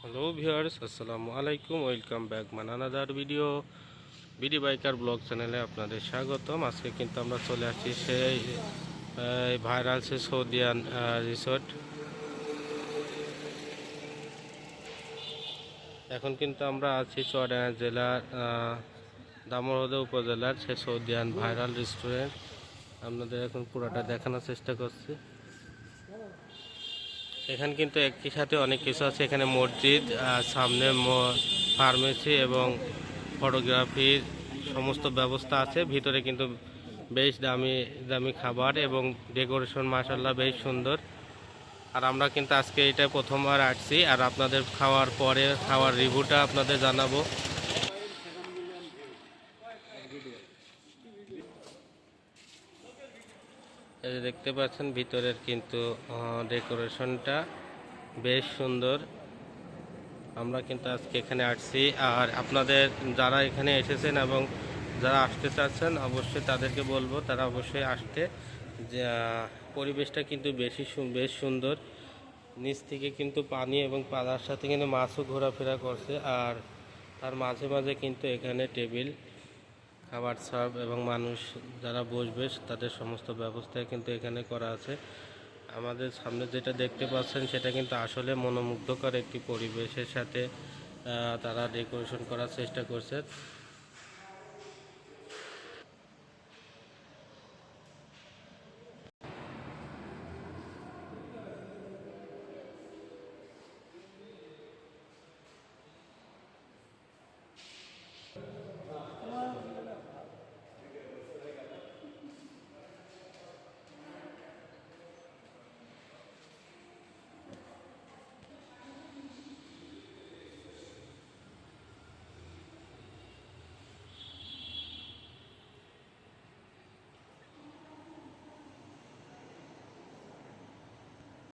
Hello viewers আসসালামু আলাইকুম welcome back মানানাদার ভিডিও বিডি বাইকার ব্লগ চ্যানেলে আপনাদের স্বাগতম। আজকে কিন্তু আমরা চলে আসছি সেই ভাইরাল সে সৌদিয়ান রিসোর্ট এখন কিন্তু আমরা আছি চুয়াডাঙ্গা জেলার দামোহদা উপজেলার সে সৌদিয়ান ভাইরাল রেস্টুরেন্ট আপনাদের এখন পুরোটা দেখানোর চেষ্টা করছি। এখানে কিন্তু একই সাথে অনেক কিছু আছে। এখানে মসজিদ সামনে ফার্মেসি এবং ফটোগ্রাফির সমস্ত ব্যবস্থা আছে। ভিতরে কিন্তু বেশ দামি দামি খাবার এবং ডেকোরেশন মাসাল্লাহ বেশ সুন্দর। আর আমরা কিন্তু আজকে এটা প্রথমবার আসছি। আর আপনাদের খাওয়ার পরে, খাওয়ার রিভিউটা আপনাদের জানাব। এই যে দেখতে পাচ্ছেন, ভিতরের কিন্তু ডেকোরেশনটা বেশ সুন্দর। আমরা কিন্তু আজকে এখানে আসছি। আর আপনাদের যারা এখানে এসেছেন এবং যারা আসতে চাচ্ছেন, অবশ্যই তাদেরকে বলব, তারা অবশ্যই আসতে। যে, পরিবেশটা কিন্তু বেশি বেশ সুন্দর। নিচ থেকে কিন্তু পানি এবং পানার সাথে কিন্তু মাছও ঘোরাফেরা করছে। আর তার মাঝে মাঝে কিন্তু এখানে টেবিল খাবার সার্ভ এবং মানুষ যারা বসবে, তাদের সমস্ত ব্যবস্থাই কিন্তু এখানে করা আছে। আমাদের সামনে যেটা দেখতে পাচ্ছেন, সেটা কিন্তু আসলে মনোমুগ্ধকর একটি পরিবেশের সাথে তারা ডেকোরেশন করার চেষ্টা করছে।